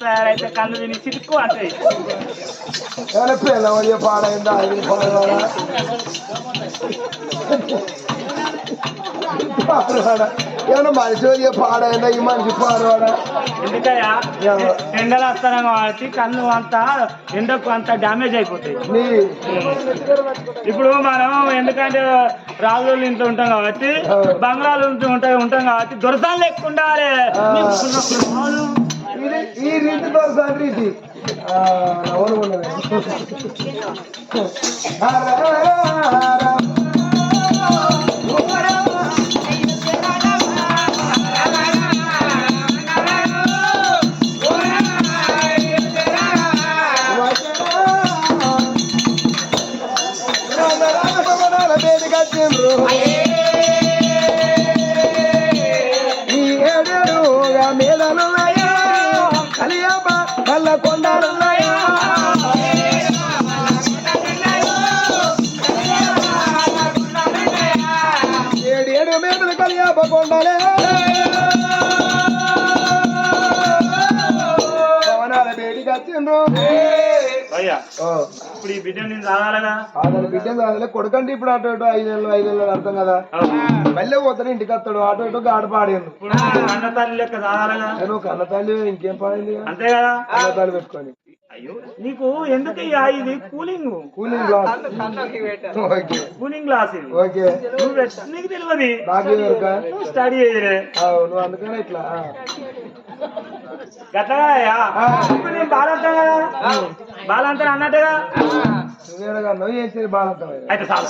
కళ్ళు తిని పాడైందా పాడవాడా మనిషి పాడైందా ఈ మనిషి పాడవాడా ఎందుకయ్యా ఎండలు వస్తాను కాబట్టి కళ్ళు అంతా ఎండకు అంతా డ్యామేజ్ అయిపోతాయి ఇప్పుడు మనం ఎందుకంటే రాజులు ఇంట్లో ఉంటాం కాబట్టి బంగాళాలు ఇంట్లో ఉంటాయి ఉంటాం కాబట్టి దొరసాలు లేకుండా ఈ రీతి దొరసాలి రీతి ఆ, ఇప్పుడు ఈ బిడ్డ నేను రావాలగా అతని బిడ్డ కాదులే కొడుకంటే ఇప్పుడు అటు ఇటు ఐదేళ్ళు ఐదేళ్ళు అర్థం కదా. మళ్ళీ పోతాడు ఇంటికి వస్తాడు అటు ఇటు గాడ పాడాను ఇప్పుడు అన్న తల్లి లెక్క రావాలగా నువ్వు కన్న తల్లి ఇంకేం పాడింది అంతే కదా? కన్న తల్లి పెట్టుకొని. నీకు ఎందుకు ఇది cooling. Cooling glass. Okay. Cooling glass ఇది. ఓకే. నువ్వు పెట్ట- నీకు తెలియదు. నువ్వు స్టడీ చేయలే నువ్వు అందుకనే ఇట్లా అయ్యా. ఇప్పుడు నేను బాలంతా బాలంతా అన్నట్టుగా? నువ్వేడగా నువ్వు చేసేది బాగా అయితే చాలు.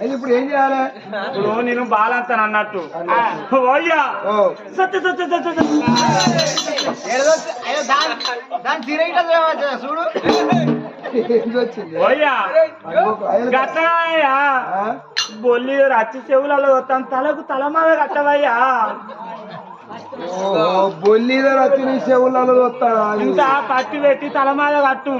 అయితే ఇప్పుడు ఏం చేయాలి? ఇప్పుడు నేను బాలంతా అన్నట్టు. ఓయ్యా ఓ సత్య సత్య సత్య సత్య. చూడు. అయ్యా? బొల్లి రచ్చి చెవులలో వస్తాను తలకు తల మీద కట్టవయ్యా ఓహో బొల్లిదో వచ్చి నీ చెవులలో వస్తాడా అది? ఇంత పట్టి పెట్టి తల మీద కట్టు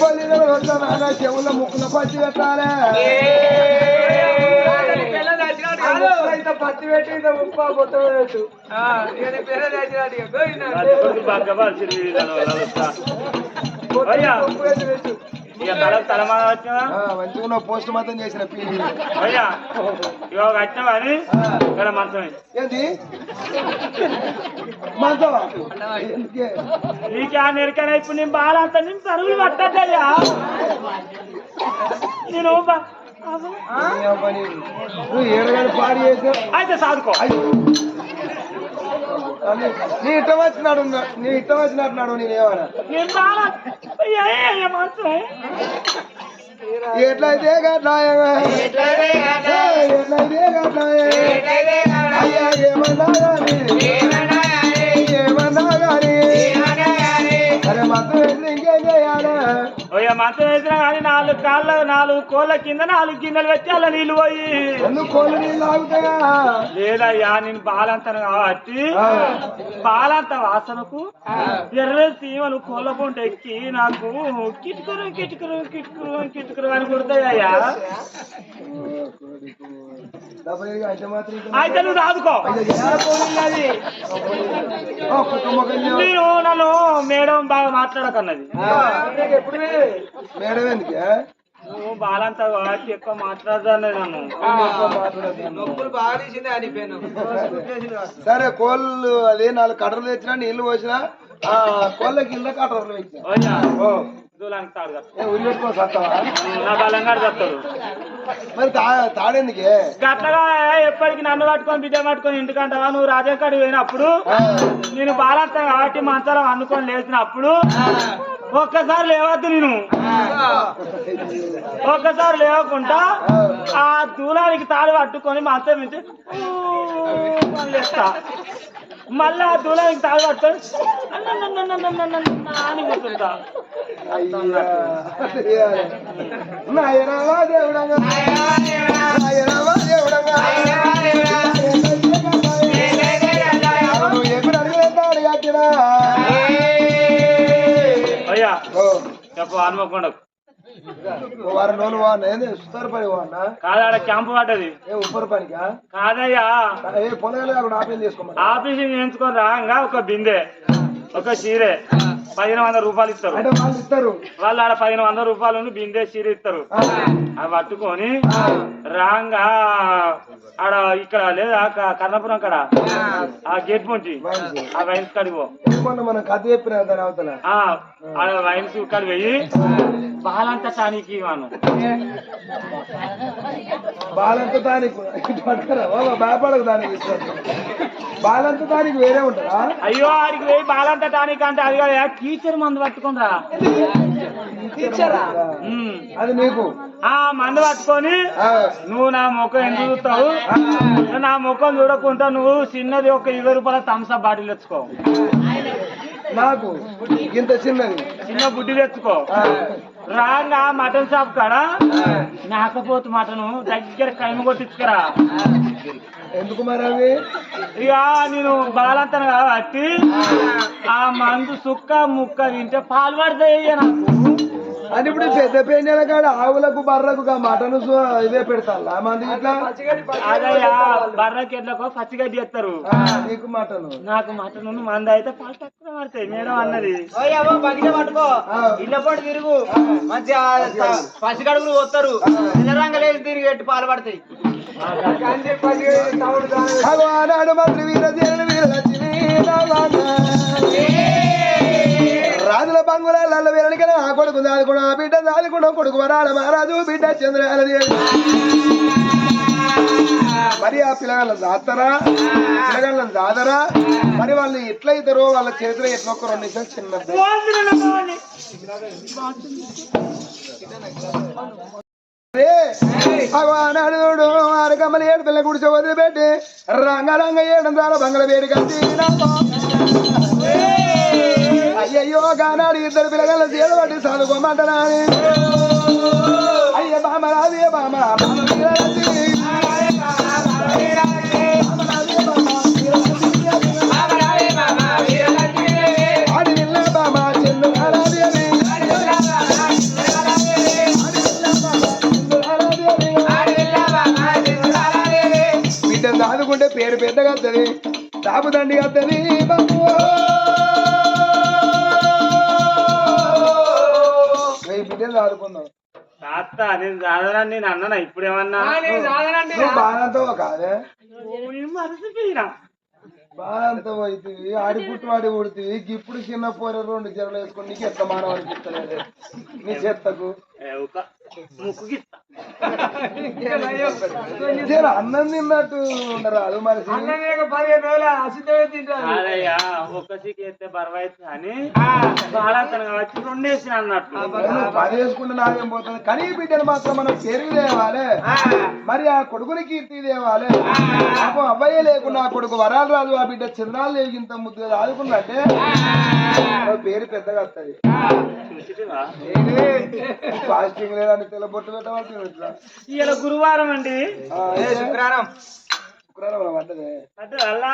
బొల్లిలో వస్తానా చెవుల ముక్కున పచ్చి పెట్టాలే ఇంత పత్తి పెట్టి ఇంత ఉప్ప పెట్టు. పెట్టు మంచిగా పోస్ట్ మాత్రం చేసిన పీలి అయ్యా. ఇక కట్టినా అని ఇక్కడ మంచం వేయి. ఏంది? మంచం? ఎందుకే నీకు ఆ నెరికనే ఇప్పుడు నేను బాలంతా నేను పట్టద్దయ్యా నేను నువ్వు ఏడగాని పాడి చేసావు అయితే సాదుకో. నీ ఇష్టం వచ్చినాడు నీ ఇష్టం వచ్చినట్టు నాడు నేనేమన్నా ఎట్లయితే గట్లాయమే ఎట్లయితే గట్లాయే అయ్యా ఏమన్నా ఓయ్యా మంచం వేసినా కానీ నాలుగు కాళ్ళ నాలుగు కోళ్ళ కింద నాలుగు గిన్నెలు పెట్టి అలా నీళ్ళు పోయి? కోళ్ళు నీళ్ళు లేదయ్యా నేను బాలంతను కాబట్టి బాలంత వాసనకు ఎర్ర సీమలు కోళ్ళ పొంట ఎక్కి నాకు కిటుకురు కిటుకురు కిటుకురు కిటుకురు అని కుడతాయ్యా అయితే నువ్వు రాదుకో. నేను నన్ను మేడం బాగా మాట్లాడకన్నది. మేడం ఎందుకే నువ్వు బాలంతా కాబట్టి ఎక్కువ మాట్లాడదాన్ని నన్ను. సరే కోళ్ళు అదే నాలుగు కట్టలు తెచ్చినా నీళ్ళు పోసినా కోళ్ళ కింద సత్తావా? నా మరి తాడేందుకే? గట్లగా ఎప్పటికి నన్ను పట్టుకొని బిడ్డ పట్టుకొని ఇంటికంటావా? నువ్వు రాజాకాడి పోయినప్పుడు నేను బాలంతా కాబట్టి మంచాలం అనుకొని లేచినప్పుడు ఒక్కసారి లేవద్దు నేను. ఒక్కసారి లేవకుండా ఆ. దూలానికి తాడు పట్టుకొని మంచం లేస్తా. మళ్ళా దూలానికి తాడు పట్టుకొని అని కూర్చుంటా నాయనవా దేవుడంగా నాయనవా దేవుడంగా అయ్యా చెప్ప హనుమకొండకు వారం రోజులు వాడిన ఏంది? సుతారు పని వాడినా కాదు క్యాంపు పడ్డది ఏ ఉప్పరు పనికా? కాదయ్యా. ఏ పొలగలు అక్కడ ఆపేం చేసుకోమని ఆపరేషన్ చేయించుకొని రాగా ఒక బిందె. ఒక చీరే. పదిహేను వందల రూపాయలు ఇస్తారు. ఇస్తారు. వాళ్ళు ఆడ పదిహేను వందల రూపాయలు బిందె చీర ఇస్తారు. అవి పట్టుకొని రాంగా ఆడ ఇక్కడ లేదా కర్ణపురం అక్కడ ఆ. గేట్ నుంచి మంచి. ఆ వైన్స్ కాడికి పో. మొన్న మనం కథ చెప్పిన దాని అవతల. ఆ, ఆడ వైన్స్ కాడి పోయి బాలంతా టానికి మనం బాలంత భయపడకు దానికి బాలంత దానికి వేరే ఉంటుందా? అయ్యో ఆడికి పోయి బాలంతా టానికి అంటే అది కదా. టీచర్ మందు పట్టుకుంటా ఉమ్. అది నీకు ఆ మందు పట్టుకొని నువ్వు నా ముఖం ఎందుకు చూస్తావు? నా ముఖం చూడకుండా నువ్వు చిన్నది ఒక ఇరవై రూపాయల థమ్స్అప్ బాటిల్ తెచ్చుకో. నాకు ఇంత చిన్నది. చిన్న బుడ్డి తెచ్చుకో. రాగా మటన్ షాప్ కాడ? నాకపోతు మటను దగ్గర కైమ కొట్టించుకురా. ఎందుకు మరి అవి? ఇక నేను బాలంతను కాబట్టి ఆ మందు సుక్క ముక్క తింటే పాలు పడతాయి నాకు. అని ఇప్పుడు పెద్ద పెండల కాడ ఆవులకు బర్రకు గా మటన్ సు- ఇవే పెడతా మంది ఇట్లా అదయ్యా బర్రకి ఎట్లకో పచ్చిగడ్డి ఎత్తారు ఆ, నీకు మటన్. నాకు మటన్ మంద అయితే తక్కువ పడతాయి మేడం అన్నది. పట్టుకో. ఆ. ఇళ్ళ పాటు తిరుగు. మంచిగా పసిగడుగులు పోతారు. రంగలేదు తిరిగి ఎట్టి పాలు పడతాయి. భగవానాడు మంత్రి వీర వీర లక్ష్మీ రావాణ. రాజుల బంగుల వీరనికి నా కొడుకు దాదుకుడు ఆ బిడ్డ దాదుకుడు కొడుకు వరాల మహారాజు బిడ్డ చంద్రయాల దేవి మరి ఆ పిల్లగాళ్ళ దాతరా పిల్లగాళ్ళ దాదరా మరి వాళ్ళు ఎట్లయితారో వాళ్ళ చరిత్ర ఎట్లా ఒక రెండు నిమిషాలు చిన్నది రే భగవానుడు అరకమ్మలు ఏడు పిల్ల గుడిసె వదిలిపెట్టి రంగరంగ ఏడు దార బంగళ వేడి కలిసి అయ్యయ్యో గానాడు ఇద్దరు పిల్లగల చేత పట్టి అయ్య బామ రాజే బామ బామ దాదుకుంటే పేరు పెద్దగా వస్తుంది తాపుదండి వస్తుంది బాబు తాత నేను చదవనని నేను అన్నానా? ఇప్పుడేమన్నా? నువ్వు బాణంతో కాదే? మరచిపోయినా. బాణంతో పోయితివి ఆడి పుట్టు ఆడి పుడుతుంది ఇప్పుడు చిన్న పోర రెండు జరలు వేసుకొని నీకు ఎంత మానవ అనిపిస్తలేదు? నీ చెత్తకు? జర అన్నం తిన్నట్టు ఉండరాదు మనిషి పదిహేను రోజులు అసిద్ధమే తింటారు. అదయ్యా ఒక్క సీకి ఎత్తే బరవైతే అని కాబట్టి రెండేసి అన్నట్టు. వేసుకుంటే నాకేం పోతుంది. కానీ బిడ్డను మాత్రం మనం పెరుగు తేవాలి మరి ఆ కొడుకుని కీర్తి తేవాలి పాపం అబ్బాయే లేకుండా ఆ కొడుకు వరాలు రాదు. ఆ బిడ్డ చంద్రాలు లేవు ఇంత ముద్దుగా ఆదుకున్నట్టే ఆ. పేరు పెద్దగా వస్తుంది? ఫాస్టింగ్ లేదని తెల్ల బొట్టు పెట్టవలసి ఇట్లా. ఇవాళ గురువారం అండి. శుక్రవారం. శుక్రవారం పడ్డదే. అంటే అలా?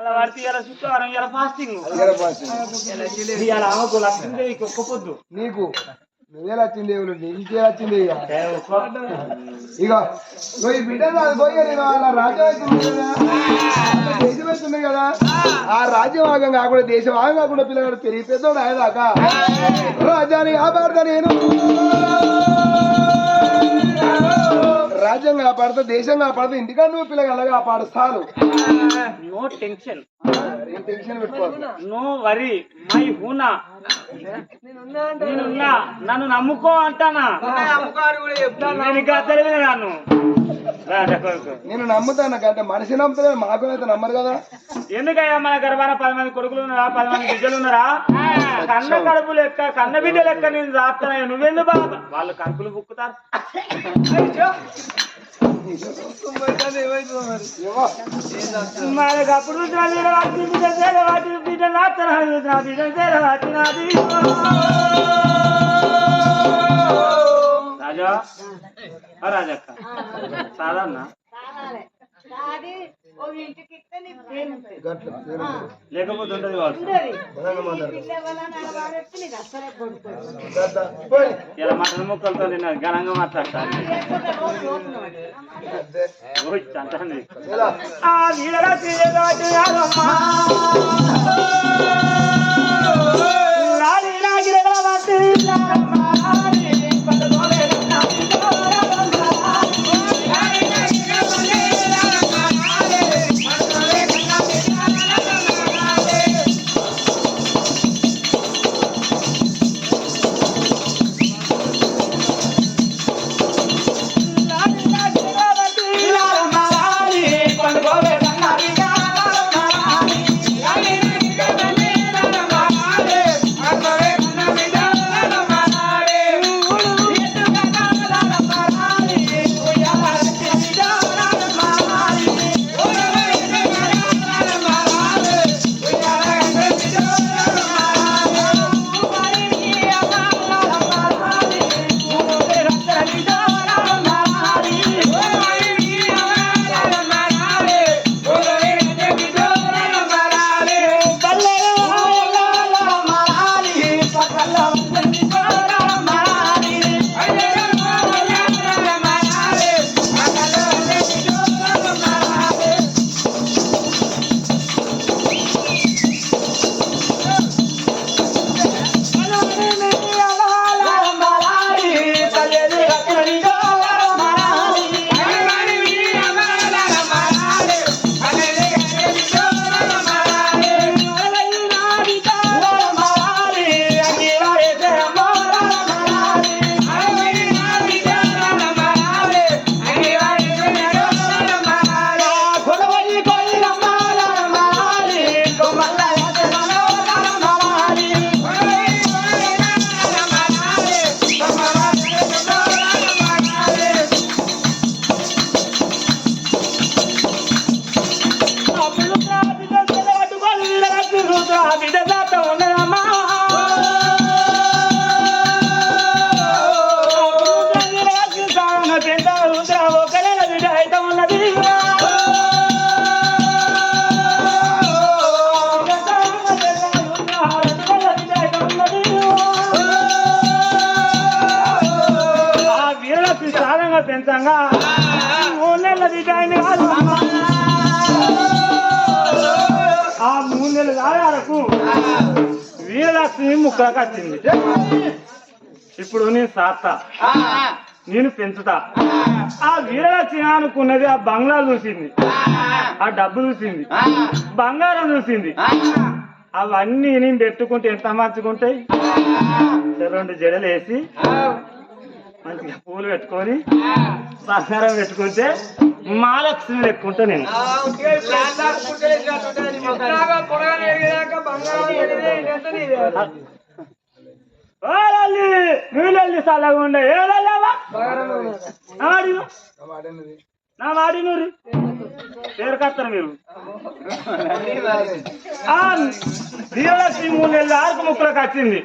అలా పడితే ఇవాళ శుక్రవారం ఇవాళ ఫాస్టింగ్ అయ్యారా ఫాస్టింగ్ ఇవాళ ఆమెకు లక్ష్మీదేవికి ఒక్క పొద్దు. నీకు? నువ్వే వచ్చింది దేవుడు నీకే వచ్చింది ఇక నువ్వు ఈ బిడ్డ పోయి నేను అలా రాజ్యం అవుతుంది కదా. ఆ రాజ్యం భాగం కాకుండా దేశం భాగం కాకుండా పిల్లగాడు పెరిగి పెద్దోడు ఆయదాకా రాజ్యాన్ని కాపాడతా నేను. రాజ్యం కాపాడుతా దేశం కాపాడుతా ఇంటికాడ నువ్వు పిల్లగా కాపాడుస్తాను. నో టెన్షన్ నో వరి మై హూనా. నేనున్నా నన్ను నమ్ముకో అంటానా? తెలియదు నన్ను. నేను నమ్ముతాను అంటే మనిషి నమ్ముతలేదు మాకు అయితే నమ్మరు కదా. ఎందుకయ్యా మన గర్భాన పది మంది కొడుకులు ఉన్నారా పది మంది బిడ్డలు ఉన్నారా? కన్న కడుపు లెక్క కన్న బిడ్డ లెక్క నేను రాస్తాను నువ్వెందుకు బాధ వాళ్ళు కడుపులు బుక్కుతారు. మనకు అప్పుడు వాటి బిడ్డ నా బిడ్డ వాటి నాది రాజా రాజక్క సాధారణ? అది ఒక ఇంటికి ఇస్తే నీకు పేరు ఉంటుంది. గట్ల పేరు ఆ, లేకపోతే ఉంటది కావచ్చు ఉండేది. బలంగా మాట్లాడు. ఇంటికి లేవాలని అలవాటు నీకు అస్సలే పడుతుంది గద్ద. పోయ్. ఇలా మటన్ ముక్కలతో నేను ఘనంగా మాట్లాడతాను లేకపోతే సాధంగా మూడు నెలల కాదు. ఆ మూడు నెలలు కాలకు వీరలక్ష్మి ముక్కలకు వచ్చింది. ఇప్పుడు నేను సాత్తా నేను పెంచుతా. ఆ వీరలక్ష్మి అనుకున్నది ఆ బంగ్లా చూసింది. ఆ డబ్బు చూసింది. బంగారం చూసింది. అవన్నీ నేను పెట్టుకుంటే ఎంత మార్చుకుంటాయి రెండు జడలు వేసి మంచిగా పూలు పెట్టుకొని బంగారం పెట్టుకుంటే మహాలక్ష్మి పెట్టుకుంటా నేను. ఓ లల్లి, నువ్వు సల్లగా ఉండే ఏ? నా వాడి నూరి. పేరుకొస్తారు మీరు. మూడు నెలలు ఆరుకు ముక్కలకు వచ్చింది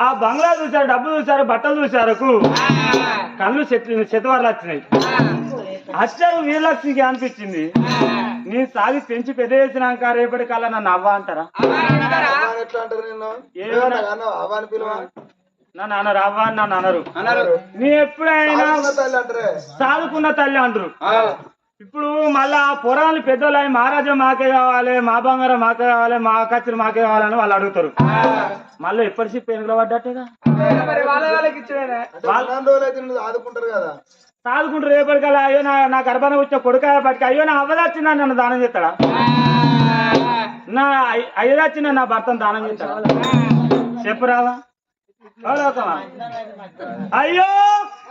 ఆ. బంగ్లా చూశారు డబ్బు చూశారు బట్టలు చూశారు కళ్ళు చెట్లు చెతవార్లు వచ్చినాయి. అచ్చరు వీరలక్ష్మికి అనిపించింది. నేను సాగి పెంచి పెద్ద చేసినాక రేపటి కల్లా నన్ను? అవ్వ అంటారా అంటారు నిన్ను అవ్వ అని నన్ను అనరు అన్నారు. నీ ఎప్పుడైనా ఆడుకున్న తల్లి అంటారే. సాదుకున్న తల్లి అంటారు. ఇప్పుడు మళ్ళా పొరాలు పెద్దలు అయి మహారాజా మాకే కావాలి మా బంగారం మాకే కావాలి మా కచ్చరి మాకే కావాలని వాళ్ళు అడుగుతారు. మళ్ళీ ఎప్పటి చెప్పి ఎనుకల పడ్డట్టేగా? ఆదుకుంటారు కదా. సాదుకుంటారు. రేపటికల్లా అయ్యో నా నా గర్భాన వచ్చిన కొడుక పట్టుక అయ్యో నా అవ్వదచ్చిందని నన్ను దానం చేస్తాడా? నా అయ్య- అయ్యదచ్చిన నా భర్తను దానం చేస్తాడా? చెప్పురావా ఎవరవుతావా? అయ్యో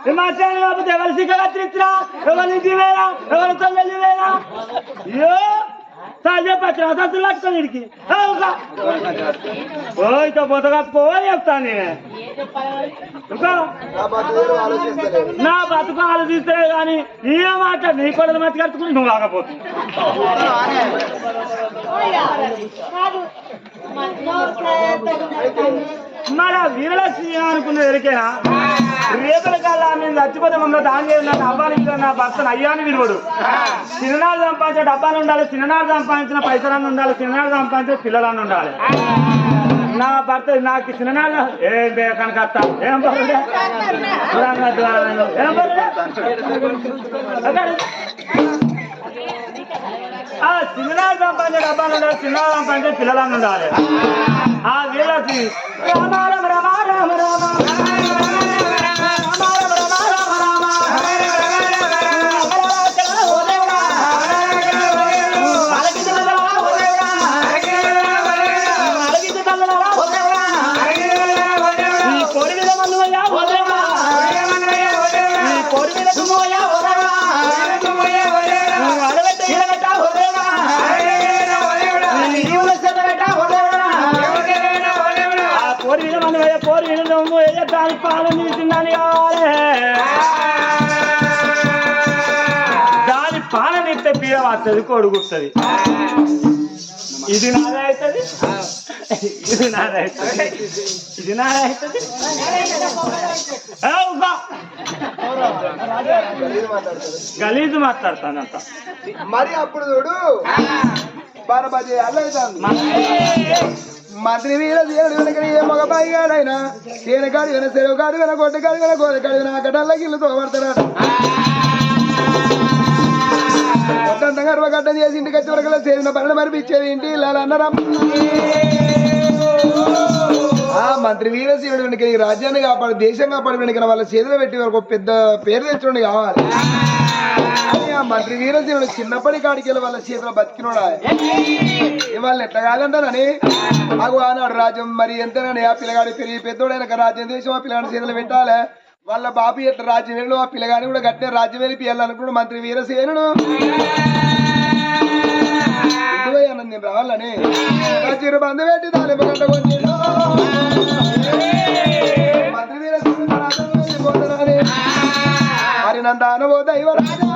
హిమాచల్ కాకపోతే ఎవరి సిగ్గరా ఎవరి ఇంటి వేరా ఎవరి తల్లి వేరా అయ్యో సాజే పచ్చిన సత్తులు పట్టుకొని ఇడికి. పొత కప్పుకో చెప్తాను నేను. నా నా బతుకు ఆలోచిస్తే గాని ఏ మాట నీ కొడలు మతి కట్టుకుని నువ్వు ఆగపోతు మన వీరలక్ష్మి అనుకున్నది ఎరికేనా రేపల కల్లా నేను చచ్చిపోతే మమ్మల్ని దాని చేసి నన్ను అవ్వాలి నా భర్తను అయ్యాని విలువడు చిన్ననాడు సంపాదించే డబ్బాలు ఉండాలి చిన్ననాడు సంపాదించిన పైసలన్నీ ఉండాలి చిన్ననాడు సంపాదించే పిల్లలన్నీ ఉండాలి. నా భర్త నాకు చిన్ననాడు ఏం కనకత్త? ఏం పర్వాలే? ఏం పర్వాలే? అక్కడ. ఆ చిన్ననాడు సంపాదించే డబ్బాలు ఉండాలి చిన్ననాడు సంపాదించే పిల్లలన్నీ ఉండాలి. ఆ వీళ్ళకి రామ రామ రామ రామ రామ దాని పాలన తీసిందని కావాలి దాని పాలన ఇస్తే పీడ వస్తుంది కొడుకుతుంది ఇది నాదే అవుతుంది? ఇది నాదే అవుతుంది. ఇది నాదే అవుతుంది? ఏ ఉబ్బా. గలీజు మాట్లాడతానంత మరి అప్పుడు చూడు. అల్లవుతాను మంత్రి వీళ్ళ దేవుడు ఏ మగ బాయిగాడైనా తేనెకాడు విన చెరువు కాడు విన గొడ్డకాడు విన గోదకాడు విన అక్కడల్లా గిల్లుతో పడతాడు? గర్వగడ్డం చేసి ఇంటికి వచ్చి వరకు చేసిన పనులు మరిపించేది ఇంటి ఇలా అన్నారా. ఆ మంత్రి వీరశివుడు వెనుక ఈ రాజ్యాన్ని కాపాడు దేశం కాపాడు వెనుక వాళ్ళ చేతిలో పెట్టి వరకు పెద్ద పేరు తెచ్చుకోండి కావాలి. ఆ మంత్రి వీరశివుడు చిన్నప్పటి కాడికి వెళ్ళి వాళ్ళ చేతిలో బతికినోడా ఇవాళ ఎట్లా కాదంటానని మాకు ఆనాడు రాజ్యం మరి ఎంతనని ఆ పిల్లగాడి పెరిగి పెద్దోడైన రాజ్యం దేశం ఆ పిల్లగాడి చేతిలో పెట్టాలి వాళ్ళ బాబు ఎట్లా రాజ్యం వెళ్ళి ఆ పిల్లగాని కూడా గట్టిన రాజ్యం వెళ్ళి పియ్యాలనుకున్నాడు మంత్రి వీరసేనుడు ఇంటిపోయి అన్నది నేను రావాలని చిరు బంధు పెట్టి తాలింపు కట్టకొచ్చిండు మంత్రి వీరసేనుడు తన అతను వెళ్ళిపోతున్నాడని. మరి నంద అనుభవ దైవ రాజా